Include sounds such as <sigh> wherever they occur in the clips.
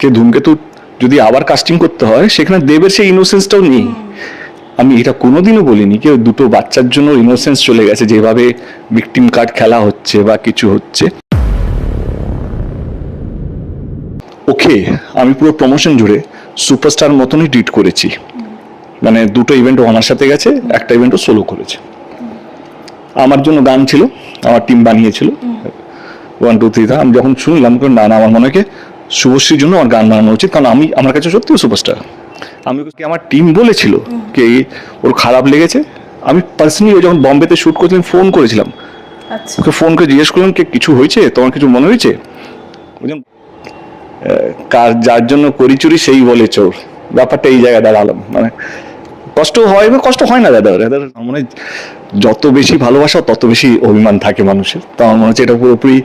কে ধূমকেতু যদি আবার কাস্টিং করতে হয় সেখানে দেবের সেই ইনোসেন্সটাও নেই। আমি এটা কোনোদিনও বলিনি কেউ দুটো বাচ্চার জন্য ইনোসেন্স চলে গেছে যেভাবে ভিকটিম কার্ড খেলা হচ্ছে বা কিছু হচ্ছে। ওকে আমি পুরো প্রমোশন জুড়ে সুপারস্টার মতনই ট্রিট করেছি। মানে দুটো ইভেন্ট আমার সাথে গেছে একটা ইভেন্টও সোলো করেছে। আমার জন্য গান ছিল আমার টিম বানিয়েছিল। ওয়ান টু থ্রি আমি যখন শুনলাম না না আমার মনে হয় শুভশ্রীর জন্য আমার গান বানানো উচিত কারণ আমি আমার কাছে সত্যিও সুপারস্টার আমি আমার টিম বলেছিল কি ওর খারাপ লেগেছে। আমি পার্সোনালি যখন বম্বেতে শ্যুট করছিলাম ফোন করেছিলাম। আচ্ছা। ওকে ফোন করে জিজ্ঞেস করলাম কি কিছু হয়েছে? তোমার কিছু মনে হয়েছে? বললাম, আহ, কার যার জন্য করি চুরি সেই বলে চোর। ব্যাপারটা এই জায়গায় দাঁড়ালাম। মানে কষ্ট হয় কষ্ট হয় না দাদা দাদা মানে যত বেশি ভালোবাসা, তত বেশি অভিমান থাকে মানুষের। তো আমার মনে হচ্ছে এটা পুরোপুরি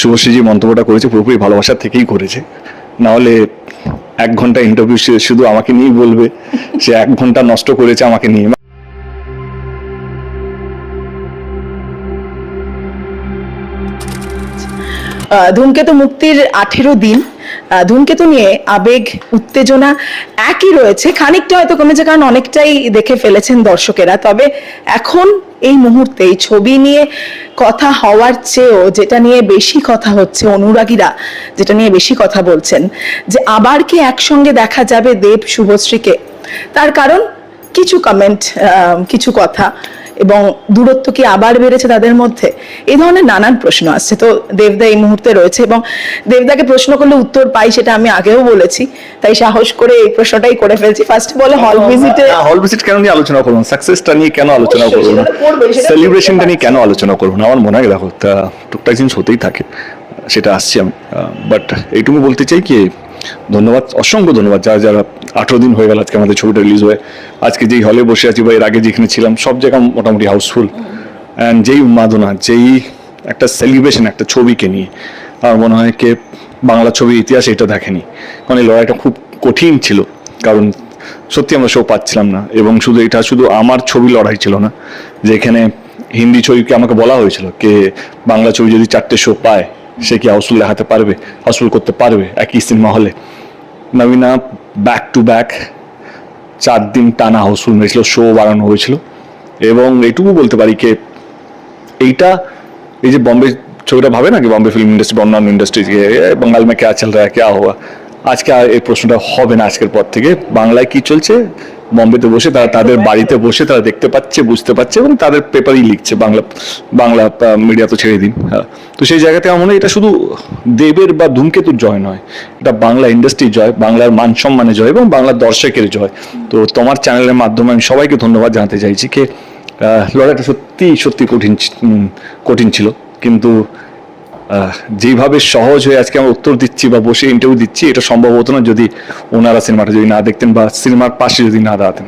শুভশ্রী যে মন্তব্যটা করেছে, পুরোপুরি ভালোবাসা থেকেই করেছে। না হলে এক ঘণ্টা ইন্টারভিউ শুধু আমাকে নিয়েই বলবে সে এক ঘণ্টা নষ্ট করেছে আমাকে নিয়ে। ধূমকেতু মুক্তির আঠেরো দিন। ধূমকেতু নিয়ে আবেগ, উত্তেজনা একই রয়েছে। খানিকটা হয়তো কমেছে কারণ অনেকটাই দেখে ফেলেছেন দর্শকেরা। তবে এখন এই মুহূর্তে এই ছবি নিয়ে কথা হওয়ার চেয়েও যেটা নিয়ে বেশি কথা হচ্ছে, অনুরাগীরা যেটা নিয়ে বেশি কথা বলছেন, যে আবার কি একসঙ্গে দেখা যাবে দেব শুভশ্রীকে? তার কারণ কিছু কমেন্ট কিছু কথা। এবং দূরত্ব কি আবার বেড়েছে তাদের মধ্যে? এই ধরনের নানান প্রশ্ন আসছে। তো দেবদা এই মুহূর্তে রয়েছে এবং দেবদাকে প্রশ্ন করলে উত্তর পাই সেটা আমি আগেও বলেছি। তাই সাহস করে এই প্রশ্নটাই করে ফেলছি। ফার্স্ট বলে হল ভিজিটে হল ভিজিট কেন নিয়ে আলোচনা করব সাকসেসটা নিয়ে কেন আলোচনা করুন? সেলিব্রেশনটা নিয়ে কেন আলোচনা করুন? আমার মনে হয় দেখো টুকটাক জিনিস হতেই থাকে। সেটা আসছি আমি বাট এইটুকু বলতে চাই কি ধন্যবাদ, অসংখ্য ধন্যবাদ। যারা যারা আঠেরো দিন হয়ে গেল আজকে আমাদের ছবিটা রিলিজ হয়ে। আজকে যেই হলে বসে আছি বা এর আগে যেখানে ছিলাম, সব জায়গা মোটামুটি হাউসফুল অ্যান্ড যেই উন্মাদনা, যেই একটা সেলিব্রেশন একটা ছবিকে নিয়ে। আমার মনে হয় কে বাংলা ছবির ইতিহাস এটা দেখেনি। কারণ এই লড়াইটা খুব কঠিন ছিল। কারণ সত্যি আমরা শো পাচ্ছিলাম না। এবং শুধু এটা, শুধু আমার ছবি লড়াই ছিল না। যেখানে হিন্দি ছবিকে আমাকে বলা হয়েছিল, কে বাংলা ছবি যদি চারটে শো পায় সে কি হাউসফুল দেখাতে পারবে? হাউসফুল করতে পারবে একই সিনেমা হলে নবীনা ব্যাক টু ব্যাক চার দিন টানা হাউসফুল মেরেছিল শো বাড়ানো হয়েছিল। এবং এটুকু বলতে পারি কে, এইটা এই যে বম্বে ছবিটা ভাবে না কি বম্বে ফিল্ম ইন্ডাস্ট্রি বা অন্যান্য ইন্ডাস্ট্রি বাঙ্গাল মে ক্যা চল রা ক্যা হুয়া? আজকে আর এই প্রশ্নটা হবে না আজকের পর থেকে। বাংলায় কি চলছে? বম্বেতে বসে, তারা তাদের বাড়িতে বসে, তারা দেখতে পাচ্ছে, বুঝতে পারছে এবং তাদের পেপারই লিখছে, বাংলা বাংলা মিডিয়া তো ছেড়ে দিন হ্যাঁ। তো সেই জায়গাতে আমার মনে হয় এটা শুধু দেবের বা ধূমকেতুর জয় নয়, এটা বাংলা ইন্ডাস্ট্রির জয়, বাংলার মান সম্মানের জয় এবং বাংলার দর্শকের জয়। তো তোমার চ্যানেলের মাধ্যমে আমি সবাইকে ধন্যবাদ জানাতে চাইছি, কে লড়াইটা সত্যি সত্যি কঠিন কঠিন ছিল, কিন্তু যেভাবে সহজ হয়ে আজকে আমরা উত্তর দিচ্ছি বা বসে ইন্টারভিউ দিচ্ছি, এটা সম্ভব হতো না যদি ওনারা সিনেমাটা যদি না দেখতেন বা সিনেমার পাশে যদি না দাঁড়াতেন।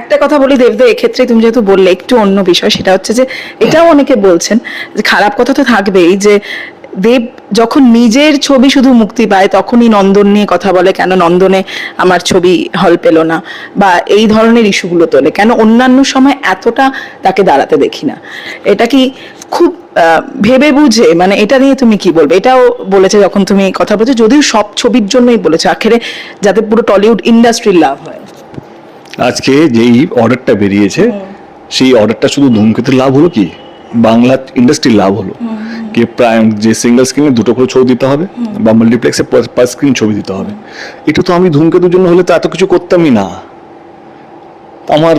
একটা কথা বলি দেবদা এক্ষেত্রে তুমি যেহেতু বললে, একটু অন্য বিষয়, সেটা হচ্ছে যে এটাও অনেকে বলছেন যে খারাপ কথা তো থাকবেই যে দেব যখন নিজের ছবি শুধু মুক্তি পায়, তখনই নন্দন নিয়ে কথা বলে, কেন নন্দনে আমার ছবি হল পেল না? বা এই ধরনের ইস্যুগুলো তোলে। কেন অন্যান্য সময় এতটা তাকে দাঁড়াতে দেখি না? এটা কি খুব ভেবে বুঝে মানে এটা নিয়ে তুমি কি বলবে? এটাও বলেছে যখন তুমি কথা বলছো যদিও সব ছবির জন্যই বলেছে আখেরে যাতে পুরো টলিউড ইন্ডাস্ট্রির লাভ হয়। আজকে যেই অর্ডারটা বেরিয়েছে সেই অর্ডারটা শুধু ধূমকেতুর লাভ হলো কি? বাংলা ইন্ডাস্ট্রির লাভ হলো। কি প্রায় যে সিঙ্গেল স্ক্রিনে দুটো করে ছবি দিতে হবে বা মাল্টিপ্লেক্সে পার স্ক্রিন ছবি দিতে হবে। এটা তো আমি ধূমকেতুর জন্য হলে তো এত কিছু করতামই না। আমার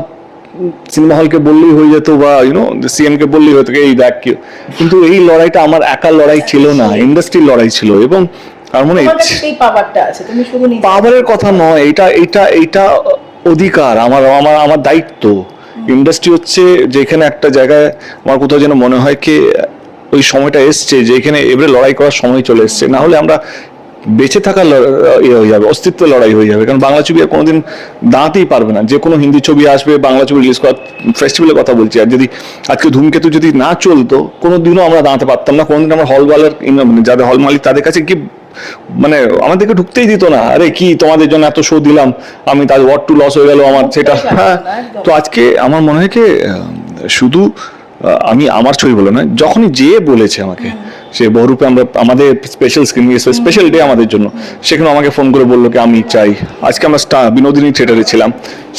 সিনেমা হলকে বললেই হয়ে যেত বা ইউনো সিএম কে বললেই হতো এই দেখ কি- কিন্তু এই লড়াইটা আমার একা লড়াই ছিল না ইন্ডাস্ট্রির লড়াই ছিল এবং আমার মনে তোমার পাওয়ারটা আছে তুমি শুধু নিজে পাওয়ারের কথা নয় এটা এটা এটা অধিকার আমার আমার আমার দায়িত্ব। ইন্ডাস্ট্রি হচ্ছে যেখানে একটা জায়গায় আমার কোথাও যেন মনে হয় কি ওই সময়টা এসছে যেখানে এবারে লড়াই করার সময় চলে এসছে। না হলে আমরা বেঁচে থাকার ইয়ে হয়ে যাবে অস্তিত্ব লড়াই হয়ে যাবে। কারণ বাংলা ছবি আর কোনোদিন দাঁড়াতেই পারবে না। যে কোনো হিন্দি ছবি আসবে বাংলা ছবি রিলিজ করার ফেস্টিভ্যালের কথা বলছি। আর যদি আজকে ধূমকেতু যদি না চলতো কোনোদিনও আমরা দাঁড়াতে পারতাম না কোনোদিন আমার হলওয়ালার মানে যাদের হল মালিক তাদের কাছে কি মানে আমাদেরকে ঢুকতেই দিত না। আরে কি তোমাদের জন্য এত শো দিলাম? আমি তার ওয়ার্ড টু লস হয়ে গেল আমার সেটা হ্যাঁ। তো আজকে আমার মনে হয় কি শুধু আমি আমার ছবি বলে নয় যখনই যে বলেছে আমাকে সে বহুরূপে আমরা, আমাদের স্পেশাল স্ক্রিন স্পেশাল ডে আমাদের জন্য। সেখানে আমাকে ফোন করে বলল কি, আমি চাই। আজকে আমরা স্টার বিনোদিনী থিয়েটারে ছিলাম।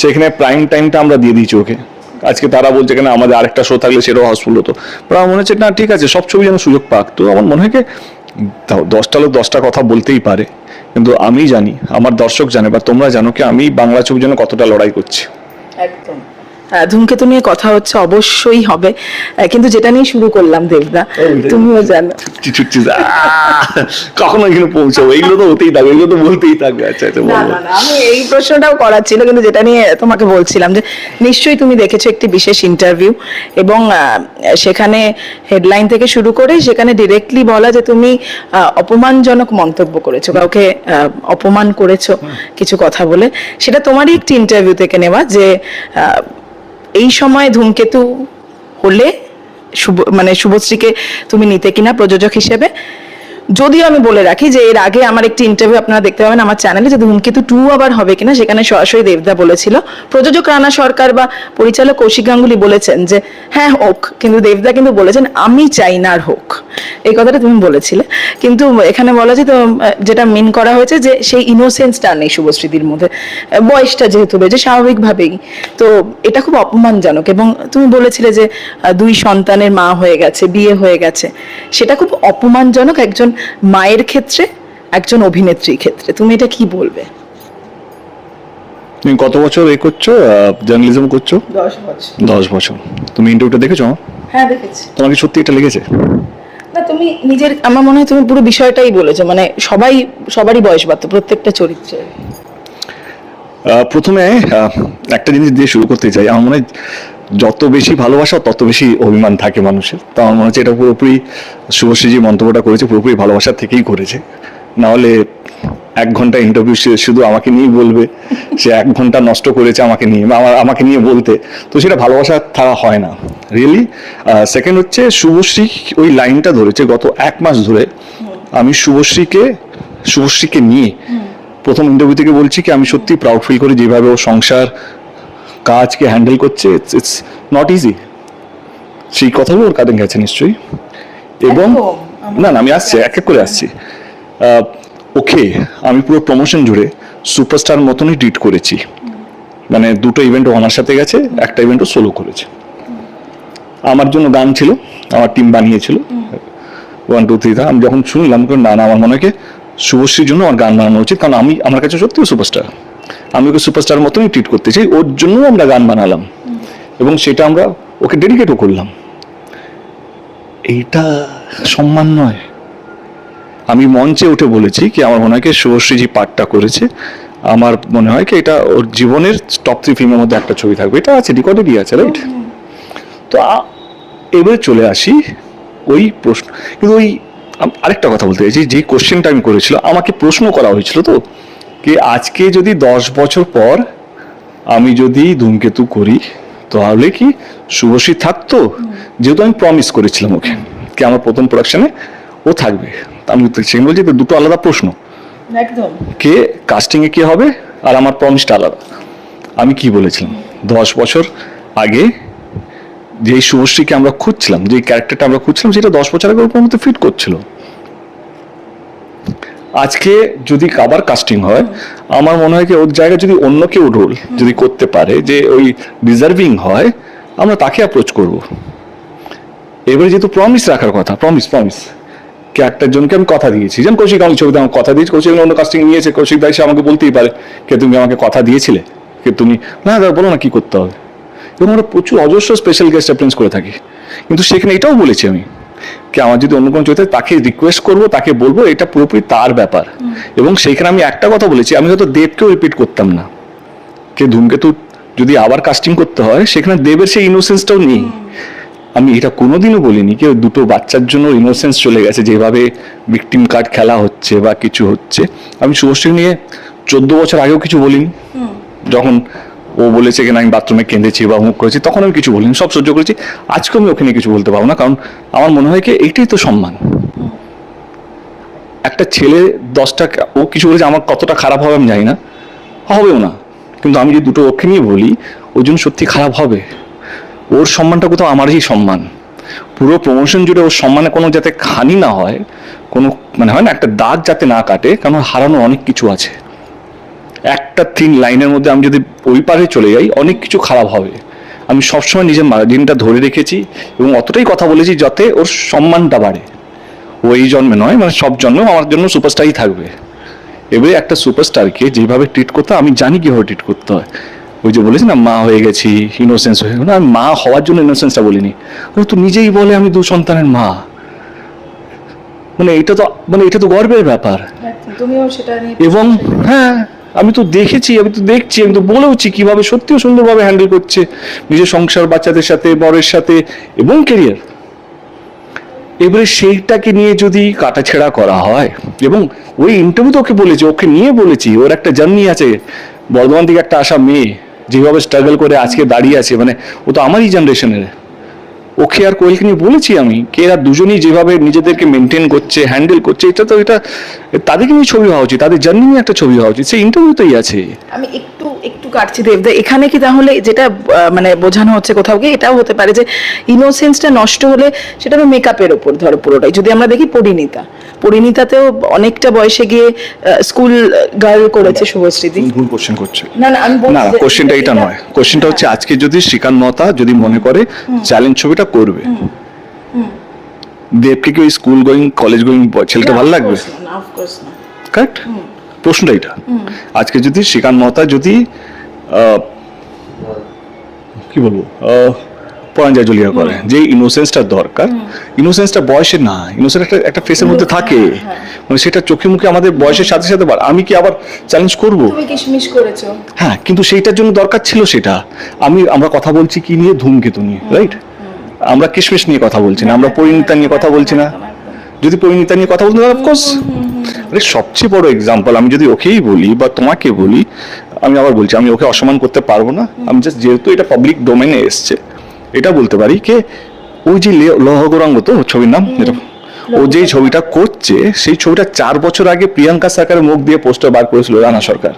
সেখানে প্রাইম টাইমটা আমরা দিয়ে দিয়েছি ওকে। আজকে তারা বলছে কেন আমাদের আরেকটা শো থাকলে সেটাও হাউসফুল হতো। তো আমার মনে হচ্ছে, না, ঠিক আছে, সব ছবি যেন সুযোগ পাক। তো আমার মনে হয় দশটা লোক দশটা কথা বলতেই পারে। কিন্তু আমি জানি, আমার দর্শক জানে বা তোমরা জানো কি, আমি বাংলা ছবির জন্য কতটা লড়াই করছি। একদম। ধূমকেতু নিয়ে কথা হচ্ছে অবশ্যই হবে। কিন্তু যেটা নিয়ে শুরু করলাম দেবদা তুমিও জানো। কখনো এখানে পৌঁছাবো? এইগুলো তো হতেই থাকবে এগুলো তো বলতেই থাকবে। আচ্ছা আচ্ছা না না না আমি এই প্রশ্নটাও করার ছিল কিন্তু যেটা নিয়ে তোমাকে বলছিলাম যে নিশ্চয়ই তুমি দেখেছ একটি বিশেষ ইন্টারভিউ এবং সেখানে হেডলাইন থেকে শুরু করে সেখানে ডিরেক্টলি বলা যে তুমি অপমানজনক মন্তব্য করেছ কাউকে অপমান করেছ কিছু কথা বলে। সেটা তোমারই একটি ইন্টারভিউ থেকে নেওয়া যে আহ, এই সময় ধূমকেতু হলে শুভ মানে শুভশ্রীকে তুমি নিতে কিনা প্রযোজক হিসেবে। যদিও আমি বলে রাখি যে এর আগে আমার একটি ইন্টারভিউ আপনারা দেখতে পাবেন আমার চ্যানেলে যে ধূমকেতু টু আবার হবে কিনা, সেখানে সরাসরি দেবদা বলেছিল। প্রযোজক রানা সরকার বা পরিচালক কৌশিক গাঙ্গুলি বলেছেন যে হ্যাঁ হোক, কিন্তু দেবদা কিন্তু বলেছেন, আমি চাই না আর হোক। এই কথাটা তুমি বলেছিলে। কিন্তু এখানে বলা যায় তো যেটা মিন করা হয়েছে যে, সেই ইনোসেন্সটা নেই শুভশ্রীদির মধ্যে। বয়সটা যেহেতু বেড়েছে, স্বাভাবিকভাবেই। তো এটা খুব অপমানজনক এবং তুমি বলেছিলে যে দুই সন্তানের মা হয়ে গেছে, বিয়ে হয়ে গেছে। সেটা খুব অপমানজনক একজন মায়ের ক্ষেত্রে একজন অভিনেত্রীর ক্ষেত্রে। তুমি এটা কি বলবে? তুমি কত বছর এ করছ জার্নালিজম করছ? দশ বছর। দশ বছর। তুমি ইন্টারভিউটা দেখেছ? হ্যাঁ দেখেছি। তোমার কি সত্যি এটা লেগেছে? না তুমি নিজের আমার মনে হয় তুমি পুরো বিষয়টাই বলেছ। মানে সবাই সবারই বয়স বাড়তো প্রত্যেকটা চরিত্রে। আহ, প্রথমে আহ, একটা জিনিস দিয়ে শুরু করতে চাই। আমার মনে হয় যত বেশি ভালোবাসা, তত বেশি অভিমান থাকে মানুষের। তো আমার মনে হচ্ছে এটা পুরোপুরি শুভশ্রী যে মন্তব্যটা করেছে, পুরোপুরি ভালোবাসা থেকেই করেছে। না হলে এক ঘণ্টা ইন্টারভিউ শুধু আমাকে নিয়েই বলবে, সে এক ঘণ্টা নষ্ট করেছে আমাকে নিয়ে আমার, আমাকে নিয়ে বলতে। তো সেটা ভালোবাসা থাকা হয় না রিয়েলি সেকেন্ড হচ্ছে, শুভশ্রী ওই লাইনটা ধরেছে গত এক মাস ধরে। আমি শুভশ্রীকে শুভশ্রীকে নিয়ে, প্রথম ইন্টারভিউ থেকে বলছি কি, আমি সত্যি প্রাউড ফিল করি যেভাবে ও সংসার কাজকে হ্যান্ডেল করছে ইটস নট ইজি সেই কথাগুলো ওর কাঁধে গেছে নিশ্চয়ই। এবং না না আমি আসছি এক এক করে আসছি। ওকে আমি পুরো প্রমোশন জুড়ে সুপারস্টার মতনই ট্রিট করেছি। মানে দুটো ইভেন্ট আমার সাথে গেছে একটা ইভেন্টও সোলো করেছে। আমার জন্য গান ছিল আমার টিম বানিয়েছিল। ওয়ান টু থ্রি আমি যখন শুনলাম না না আমার মনে হয় শুভশ্রীর জন্য আমার গান বানানো উচিত কারণ আমি আমার কাছে সত্যিও সুপারস্টার আমি ওকে সুপারস্টার মতনই ট্রিট করতে চাই, ওর জন্য আমরা গান বানালাম। এবং সেটা আমরা ওকে ডেডিকেটও করলাম। এইটা সম্মান নয়। আমি মঞ্চে উঠে বলেছি কি, আমার মনে হয় শুভশ্রীজি পাঠটা করেছে। আমার মনে হয় কি এটা ওর জীবনের টপ থ্রি ফিল্মের মধ্যে একটা ছবি থাকবে। এটা আছে রেকর্ডেডই আছে রাইট তো এবারে চলে আসি ওই প্রশ্ন কিন্তু ওই আরেকটা কথা বলতে চাইছি, যে কোশ্চেনটা আমি করেছিল, আমাকে প্রশ্ন করা হয়েছিল তো। কি আজকে যদি দশ বছর পর আমি যদি ধূমকেতু করি তাহলে কি শুভশ্রী থাকতো? যেহেতু আমি প্রমিস করেছিলাম ওকে। কি আমার প্রথম প্রোডাকশনে ও থাকবে। আমি সেখানে বলছি দুটো আলাদা প্রশ্ন। একদম। কে কাস্টিংয়ে কে হবে? আর আমার প্রমিসটা আলাদা। আমি কি বলেছিলাম? দশ বছর আগে যেই শুভশ্রীকে আমরা খুঁজছিলাম যে ক্যারেক্টারটা আমরা খুঁজছিলাম সেটা দশ বছর আগে ওর মধ্যে ফিট করছিল। আজকে যদি কাবার কাস্টিং হয়, আমার মনে হয় কি ওর জায়গায় যদি অন্য কেউ রোল যদি করতে পারে, যে ওই ডিজার্ভিং হয়, আমরা তাকে অ্যাপ্রোচ করব। এবারে যেহেতু প্রমিস রাখার কথা প্রমিস প্রমিস কে একটার জনকে আমি কথা দিয়েছি। যেমন কৌশিক আমি ছবিতে আমার কথা দিয়েছি, কৌশিক অন্য কাস্টিং নিয়েছে, কৌশিক দায় সে আমাকে বলতেই পারে কে তুমি আমাকে কথা দিয়েছিলে, কে তুমি, না দাদা, বলো না কি করতে হবে। এবং আমরা প্রচুর অজস্র স্পেশাল গেস্ট অ্যাপ্রেন্স করে থাকি। কিন্তু সেখানে এটাও বলেছি আমি কি আমার যদি অন্য কোনো চরিত্রে তাকে রিকোয়েস্ট করব তাকে বলব এটা পুরোপুরি তার ব্যাপার। এবং সেইখানে আমি একটা কথা বলেছি আমি হয়তো দেবকেও রিপিট করতাম না। কে ধূমকেতু যদি আবার কাস্টিং করতে হয় সেখানে দেবের সেই ইনোসেন্সটাও নেই। আমি এটা কোনোদিনও বলিনি কেউ দুটো বাচ্চার জন্য ইনোসেন্স চলে গেছে যেভাবে ভিকটিম কার্ড খেলা হচ্ছে বা কিছু হচ্ছে। আমি শুভশ্রী নিয়ে চোদ্দ বছর আগেও কিছু বলিনি। যখন ও বলেছে কিনা, আমি বাথরুমে কেঁদেছি বা মুখ করেছি, তখন আমি কিছু বলিনি, সব সহ্য করেছি। আজকে আমি ওখানে কিছু বলতে পারব না, কারণ আমার মনে হয় কি এইটাই তো সম্মান। একটা ছেলে দশটা, ও কিছু বলেছে, আমার কতটা খারাপ হবে আমি জানি না, হবেও না। কিন্তু আমি যদি দুটো ওকে নিয়ে বলি, ওর জন্য সত্যি খারাপ হবে। ওর সম্মানটা কোথাও আমারই সম্মান। পুরো প্রমোশন জুড়ে ওর সম্মানে কোনো যাতে খানি না হয়, কোনো মানে হয় না, একটা দাগ যাতে না কাটে, কারণ হারানো অনেক কিছু আছে। একটা তিন লাইনের মধ্যে আমি যদি ওই পারে চলে যাই অনেক কিছু খারাপ হবে। আমি সবসময় নিজের মার্জিনটা ধরে রেখেছি এবং অতটাই কথা বলেছি যাতে ওর সম্মানটা বাড়ে। ও এই জন্মে নয় মানে সব জন্মেও আমার জন্য সুপারস্টারই থাকবে। এবারে একটা সুপারস্টারকে যেভাবে ট্রিট করতে আমি জানি কীভাবে ট্রিট করতে হয়। ওই যে বলেছি না মা হয়ে গেছি ইনোসেন্স হয়ে গেল আমি মা হওয়ার জন্য ইনোসেন্সটা বলিনি। ও তো নিজেই বলে আমি দু সন্তানের মা। মানে এটা তো মানে এটা তো গর্বের ব্যাপার। এবং হ্যাঁ আমি তো দেখেছি, আমি তো দেখছি, আমি তো বলেওছি কীভাবে সত্যিও সুন্দরভাবে হ্যান্ডেল করছে নিজের সংসার, বাচ্চাদের সাথে, বরের সাথে এবং কেরিয়ার এবারে সেইটাকে নিয়ে যদি কাটাছেড়া করা হয়, এবং ওই ইন্টারভিউ তো ওকে বলেছি, ওকে নিয়ে বলেছি, ওর একটা জার্নি আছে। বর্ধমান থেকে একটা আসা মেয়ে, যেভাবে স্ট্রাগল করে আজকে দাঁড়িয়ে আছে মানে ও তো আমারই জেনারেশনের ওকে আর কোয়েলকে নিয়ে বলেছি আমি কে এরা দুজনেই যেভাবে নিজেদেরকে মেনটেন করছে হ্যান্ডেল করছে, এটা তো, এটা, তাদেরকে নিয়ে ছবি হওয়া উচিত, তাদের জার্নি নিয়ে একটা ছবি হওয়া উচিত, সেই ইন্টারভিউতেই আছে। আমি একটু কাটছি দেবদা এখানে কি তাহলে যেটা মানে বোঝানো হচ্ছে কোথাও গিয়ে এটাও হতে পারে যে ইনোসেন্সটা নষ্ট হলে সেটা মেকআপের ওপর ধরো পুরোটাই। যদি আমরা দেখি পরিণীতা পরিণীতাতেও অনেকটা বয়সে গিয়ে স্কুল গার্ল করেছে শুভশ্রীদি। ভুল কোশ্চেন করছে। না না আমি বলছি না কোশ্চেনটা এটা নয়। কোশ্চেনটা হচ্ছে আজকে যদি শ্রীকান্ত মহতা যদি মনে করে চ্যালেঞ্জ ছবিটা করবে। দেবকে কি ওই স্কুল গোয়িং কলেজ গোয়িং ছেলেটা ভালো লাগবে। কারেক্ট প্রশ্নটা এটা। আজকে যদি শ্রীকান্ত মহতা যদি কি বলব? আহ, পরাঞ্জয় জলিয়া করে যে ইনোসেন্সটা দরকার। ইনোসেন্সটা বয়সে না ইনোসেন্স একটা একটা ফেসের মধ্যে থাকে। মানে সেটা চোখে মুখে আমাদের বয়সের সাথে সাথে বাড়ে। আমি কি আবার চ্যালেঞ্জ করব? হ্যাঁ কিন্তু সেইটার জন্য দরকার ছিল সেটা। আমি আমরা কথা বলছি কি নিয়ে? ধূমকেতু নিয়ে রাইট আমরা কিশমিশ নিয়ে কথা বলছি না আমরা পরিণীতা নিয়ে কথা বলছি না। যদি পরিণীতা নিয়ে কথা বলতে অফকোর্স আরে সবচেয়ে বড় এক্সাম্পল আমি যদি ওকেই বলি বা তোমাকে বলি আমি আবার বলছি আমি ওকে অসম্মান করতে পারব না। আমি জাস্ট যেহেতু এটা পাবলিক ডোমেনে এসছে এটা বলতে পারি কে ওই যে লে- লৌহ গৌরাঙ্গ তো ছবির নাম যেটা ও যেই ছবিটা করছে সেই ছবিটা চার বছর আগে প্রিয়াঙ্কা সরকারের মুখ দিয়ে পোস্টার বার করেছিল রানা সরকার।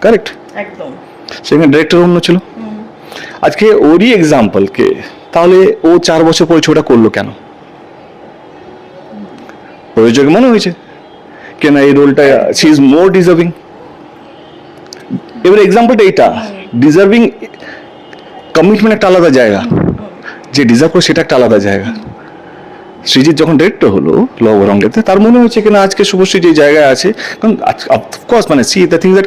কারেক্ট একদম। সেখানে ডিরেক্টর অন্য ছিল। আজকে ওরই এক্সাম্পল কে তাহলে ও চার বছর পরে ছবিটা করল কেন? প্রয়োজক মনে হয়েছে। কেন এই রোলটা সি ইজ মোর ডিজার্ভিং এবার এক্সাম্পলটা এইটা। ডিজার্ভিং কমিটমেন্ট একটা আলাদা জায়গা। যে ডিজার্ভ করে সেটা একটা আলাদা জায়গা। সৃজিৎ যখন ডিরেক্টর হলো লবরঙ্গেতে তার মনে হচ্ছে কিনা আজকে শুভশ্রী যে জায়গায় আছে, কারণ অফকোর্স মানে সি দ্য থিং দ্যাট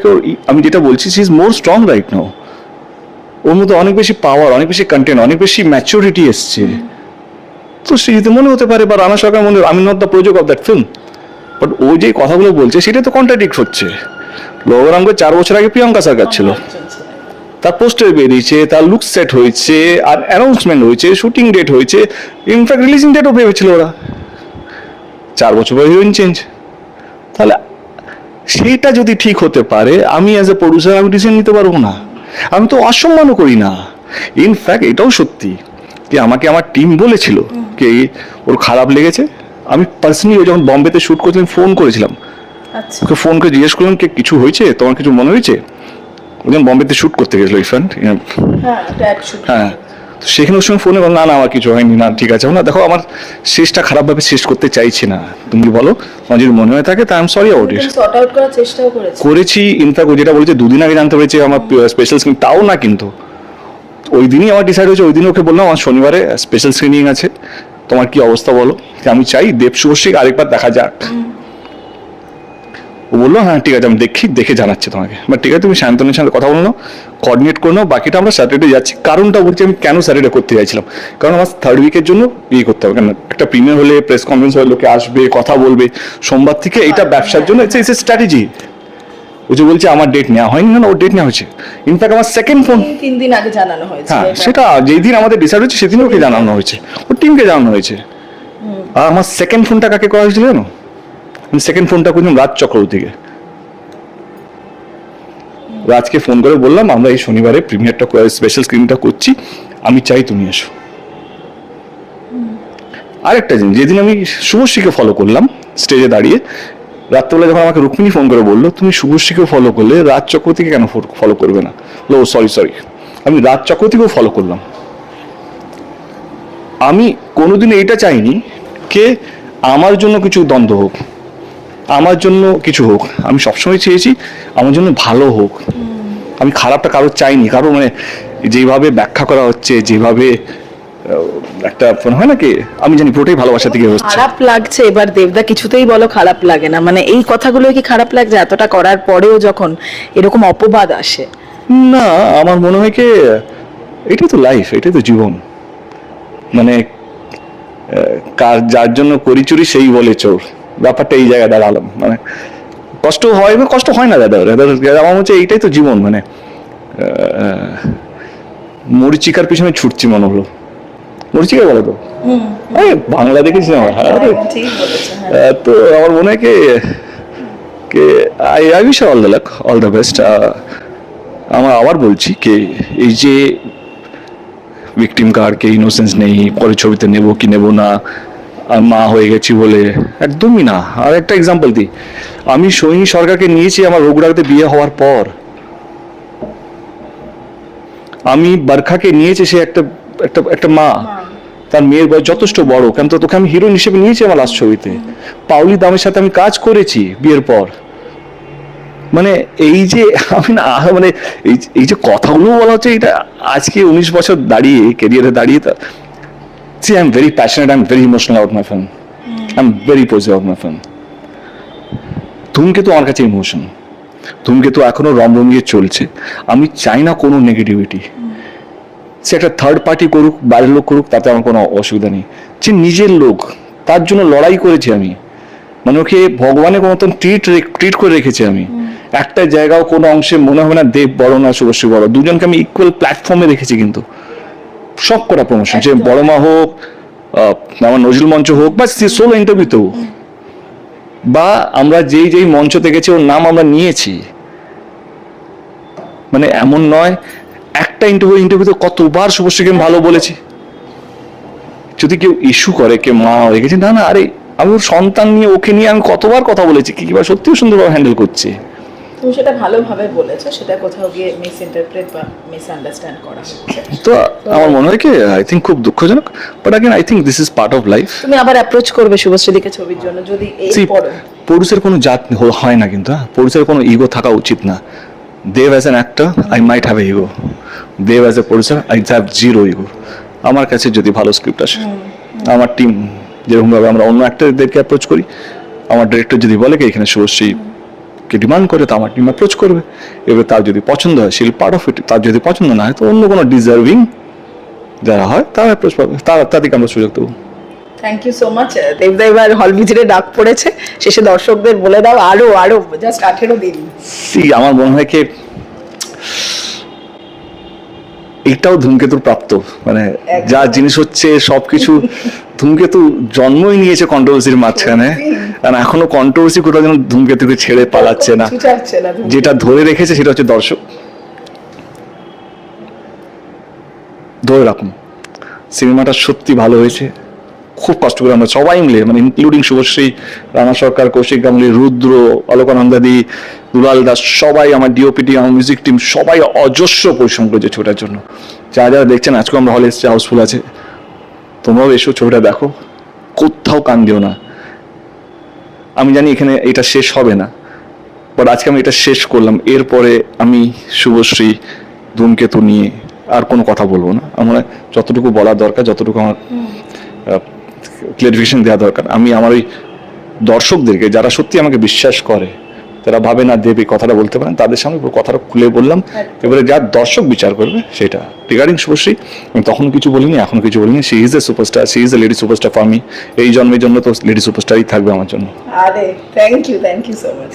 আমি যেটা বলছি she is more strong right now ওর মধ্যে অনেক বেশি পাওয়ার অনেক বেশি কন্টেন্ট অনেক বেশি ম্যাচুরিটি এসছে। তো সৃজিতে মনে হতে পারে বা রানা সরকার মনে আমি নট দ্য প্রযোগ অফ দ্যাট ফিল্ম বাট ও যে কথাগুলো বলছে, সেটা তো কন্ট্রাডিক্ট হচ্ছে। লবরঙ্গ চার বছর আগে প্রিয়াঙ্কা সরকার ছিল। তার পোস্টার বেরিয়েছে তার লুক সেট হয়েছে, আর অ্যানাউন্সমেন্ট হয়েছে শুটিং ডেট হয়েছে। ইনফ্যাক্ট রিলিজিং ডেটও ভেবেছিল ওরা। চার বছর পর হিরোইন চেঞ্জ তাহলে সেইটা যদি ঠিক হতে পারে, আমি অ্যাজ এ প্রডিউসার আমি ডিসিশন নিতে পারব না। আমি তো অসম্মানও করি না। ইনফ্যাক্ট এটাও সত্যি। যে আমাকে আমার টিম বলেছিল যে ওর খারাপ লেগেছে আমি পার্সোনালি যখন বম্বেতে শ্যুট করছিলাম ফোন করেছিলাম। আচ্ছা। ওকে ফোন করে জিজ্ঞেস করলাম কি কিছু হয়েছে? তোমার কিছু মনে হয়েছে? ওজন বম্বেতে শ্যুট করতে গেছিল ইরফান হ্যাঁ। শুট হ্যাঁ। তো সেখানে ওর সঙ্গে ফোনে বললাম না না আমার কিছু হয়নি না ঠিক আছে। না দেখো আমার শেষটা খারাপভাবে শেষ করতে চাইছি না। তুমি বলো তোমার যদি মনে হয়ে থাকে তা আই এম সরি আউট করার চেষ্টাও করেছে। করেছি ইনফ্যাক্ট ও যেটা বলেছে দুদিন আগে জানতে পেরেছি আমার স্পেশাল স্ক্রিন তাও না কিন্তু। ওই দিনই আমার ডিসাইড হয়েছে, ওই দিন ওকে বললাম, আমার শনিবারে স্পেশাল স্ক্রিনিং আছে। তোমার কি অবস্থা বলো? আমি চাই দেব শুভশ্রীকে আরেকবার দেখা যাক। ও বলল হ্যাঁ ঠিক আছে, আমি দেখি, দেখে জানাচ্ছি তোমাকে। বাট ঠিক আছে, তুমি শান্তনের সাথে কথা বলো কোঅর্ডিনেট করে নাও, বাকিটা আমরা স্যাটারডে যাচ্ছি। কারণটা বলছি, আমি কেন স্যাটারডে করতে চাইছিলাম? কারণ আমার থার্ড উইকের জন্য ইয়ে করতে হবে। কেন? একটা প্রিমিয়ার হলে প্রেস কনফারেন্স হলে লোকে আসবে, কথা বলবে। সোমবার থেকে এটা ব্যবসার জন্য ইটস ইটস স্ট্র্যাটেজি ও যে বলছে আমার ডেট নেওয়া হয়নি না ওর ডেট নেওয়া হয়েছে। ইনফ্যাক্ট আমার সেকেন্ড ফোন তিন- দিন আগে জানানো হয়েছে। হ্যাঁ সেটা যেই দিন আমাদের ডিসাইড হয়েছে সেদিন ওকে জানানো হয়েছে। ওর টিমকে জানানো হয়েছে। আর আমার সেকেন্ড ফোনটা কাকে করা হয়েছিল জানো? আমি সেকেন্ড ফোনটা করছিলাম রাজ চক্রবর্তীকে। রাজকে ফোন করে বললাম আমরা এই শনিবারে প্রিমিয়ারটা স্পেশাল স্ক্রিনটা করছি আমি চাই তুমি এসো। আরেকটা জিনিস যেদিন আমি শুভশ্রীকে ফলো করলাম স্টেজে দাঁড়িয়ে রাত্রেবেলা যখন আমাকে রুক্মিণী ফোন করে বলল তুমি শুভশ্রীকে ফলো করলে রাজ চক্রবর্তীকে কেন ফলো করবে না? ও সরি সরি আমি রাজ চক্রবর্তীকেও ফলো করলাম। আমি কোনোদিন এইটা চাইনি কে আমার জন্য কিছু দ্বন্দ্ব হোক আমার জন্য কিছু হোক। আমি সবসময় চেয়েছি আমার জন্য ভালো হোক। আমি খারাপটা কারোর চাইনি। কারও মানে যেভাবে ব্যাখ্যা করা হচ্ছে যেভাবে একটা মনে হয় না কি? আমি জানি পুরোটাই ভালোবাসা থেকে হচ্ছে। খারাপ লাগছে এবার দেবদা কিছুতেই বলো খারাপ লাগে না। মানে এই কথাগুলো কি খারাপ লাগছে? এতটা করার পরেও যখন এরকম অপবাদ আসে। না আমার মনে হয় কি এটাই তো লাইফ এটাই তো জীবন। মানে কার যার জন্য করি চুরি সেই বলে চোর। ব্যাপারটা এই জায়গায় দাঁড়ালাম। মানে কষ্ট হয় না কষ্ট হয় না দাদা আমার হচ্ছে এইটাই তো জীবন। মানে মরিচিকার পিছনে ছুটছি মনে হলো। মরিচিকা বলো তো? আরে বাংলা দেখেছি আমার ঠিক বলেছ আহ, তো আমার মনে হয় কি কে I I wish all the luck all the best আমার আবার বলছি কি এই যে ভিকটিম কার কে ইনোসেন্স নেই পরে ছবিতে নেব কি নেব না আর মা হয়ে গেছি বলে একদমই না। আর একটা এক্সাম্পল দিই আমি সৈনী সরকারকে নিয়েছি আমার রঘুরাগতে বিয়ে হওয়ার পর। আমি বারখাকে নিয়েছি সে একটা একটা একটা মা, তার মেয়ের বয়স যথেষ্ট বড়। কেন তো তোকে আমি হিরোইন হিসেবে নিয়েছি আমার লাস্ট ছবিতে। পাউলি দামের সাথে আমি কাজ করেছি বিয়ের পর। মানে এই যে আমি না মানে এই এই যে কথাগুলো বলা হচ্ছে, এটা আজকে উনিশ বছর দাঁড়িয়ে কেরিয়ারে দাঁড়িয়ে তা see I am very passionate I am very emotional out my film I am very positive out my film Dhumketu আমার কাছে ইমোশন ধূমকেতু এখনও রমরমিয়ে চলছে। আমি চাই না কোনো নেগেটিভিটি সে একটা থার্ড পার্টি করুক বাইরের লোক করুক তাতে আমার কোনো অসুবিধা নেই। যে নিজের লোক তার জন্য লড়াই করেছি আমি। মানে ওকে ভগবানের মতন ট্রিট ট্রিট করে রেখেছি আমি। একটা জায়গাও কোনো অংশে মনে হবে না দেব বড় না শুভশ্রী বড়। দুজনকে আমি ইকুয়াল প্ল্যাটফর্মে রেখেছি কিন্তু। সব করা প্রমোশন যে বড় মা হোক আহ, আমার নজরুল মঞ্চ হোক বা সোলো ইন্টারভিউতেও বা আমরা যেই যেই মঞ্চতে গেছি ওর নাম আমরা নিয়েছি। মানে এমন নয় একটা ইন্টারভিউ ইন্টারভিউতে কতবার শুভশ্রীকে আমি ভালো বলেছি। যদি কেউ ইস্যু করে কে মা হয়ে গেছে না না আরে আমি ওর সন্তান নিয়ে ওকে নিয়ে আমি কতবার কথা বলেছি কি কিবা সত্যিও সুন্দরভাবে হ্যান্ডেল করছে। তুমি সেটা ভালোভাবে বলেছ সেটা কোথাও গিয়ে মিস ইন্টারপ্রেট বা মিস আন্ডারস্ট্যান্ড করা হচ্ছে। তো আমার মনে হয় কি আই থিঙ্ক খুব দুঃখজনক but again I think this is part of life তুমি আবার অ্যাপ্রোচ করবে শুভশ্রীদিকে ছবির জন্য যদি এই পড়ো পুরুষের কোনো জাত হয় না কিন্তু হ্যাঁ পুরুষের কোনো ইগো থাকা উচিত না। Dev as an actor I might have a ego Dev as a producer I have zero ego আমার কাছে যদি ভালো স্ক্রিপ্ট আসে আমার টিম যেরকমভাবে আমরা অন্য অ্যাক্টরদেরকে অ্যাপ্রোচ করি আমার ডিরেক্টর যদি বলে কি এখানে শুভশ্রী কে ডিমান্ড করে তো আমার টিম অ্যাপ্রোচ করবে। এবার তার যদি পছন্দ হয় শিল পার্ট অফ ইট তার যদি পছন্দ না হয় তো অন্য কোনো ডিজার্ভিং যারা হয় তারা অ্যাপ্রোচ পাবে। তারা তাদেরকে আমরা সুযোগ দেবো। থ্যাংক ইউ সো মাচ দেবদা এবার হল ভিজিটে ডাক পড়েছে। শেষে দর্শকদের বলে দাও আরও আরও জাস্ট আঠেরো দিন। সি আমার মনে হয় কি এটাও ধূমকেতুর প্রাপ্ত। মানে যা জিনিস হচ্ছে সবকিছু <laughs> ধূমকেতু জন্মই নিয়েছে কন্ট্রোভার্সির মাঝখানে। কারণ এখনও কন্ট্রোভার্সি কোথাও যেন ধূমকেতুকে ছেড়ে পালাচ্ছে না। যেটা ধরে রেখেছে সেটা হচ্ছে দর্শক। ধরে রাখুন। সিনেমাটা সত্যি ভালো হয়েছে। খুব কষ্ট করে আমরা সবাই মিলে মানে ইনক্লুডিং শুভশ্রী, রানা সরকার, কৌশিক গাঙ্গুলি, রুদ্র অলোকানন্দাদি দুলাল দাস, সবাই আমার ডিওপিটি আমার মিউজিক টিম সবাই অজস্র পরিশ্রম করেছে ছবিটার জন্য। যারা যারা দেখছেন আজকে আমরা হলে এসেছি হাউসফুল আছে। তোমরাও এসো ছবিটা দেখো। কোথাও কান দিও না। আমি জানি এখানে এটা শেষ হবে না বাট আজকে আমি এটা শেষ করলাম। এরপরে আমি, শুভশ্রী, ধূমকেতু নিয়ে আর কোনো কথা বলব না। আমার যতটুকু বলা দরকার, যতটুকু আমার ক্লিয়ারিফিকেশন দেওয়া দরকার। আমি আমার ওই দর্শকদেরকে যারা সত্যি আমাকে বিশ্বাস করে তারা ভাবে না দেবে কথাটা বলতে পারেন তাদের সামনে পুরো কথাটা খুলে বললাম। এবারে যার দর্শক বিচার করবে সেটা। রিগার্ডিং শুভশ্রী আমি তখন কিছু বলিনি এখন কিছু বলিনি। She is a superstar she is a lady superstar for me এই জন্মের জন্য তো লেডি সুপারস্টারই থাকবে আমার জন্য। আরে thank you thank you so much